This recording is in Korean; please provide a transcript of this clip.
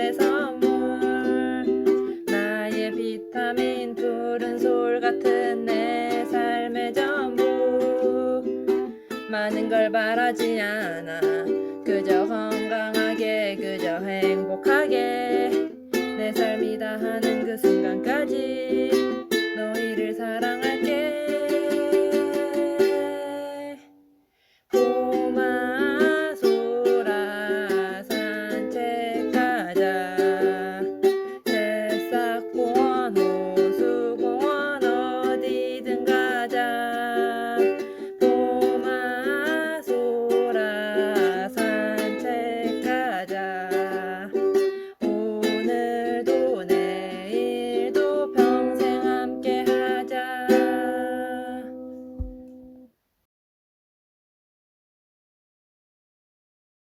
하늘의 선물 나의 비타민 푸른 솔 같은 내 삶의 전부. 많은 걸 바라지 않아. 그저 건강하게 그저 행복하게. 내 삶이다 하는 그 순간까지. da.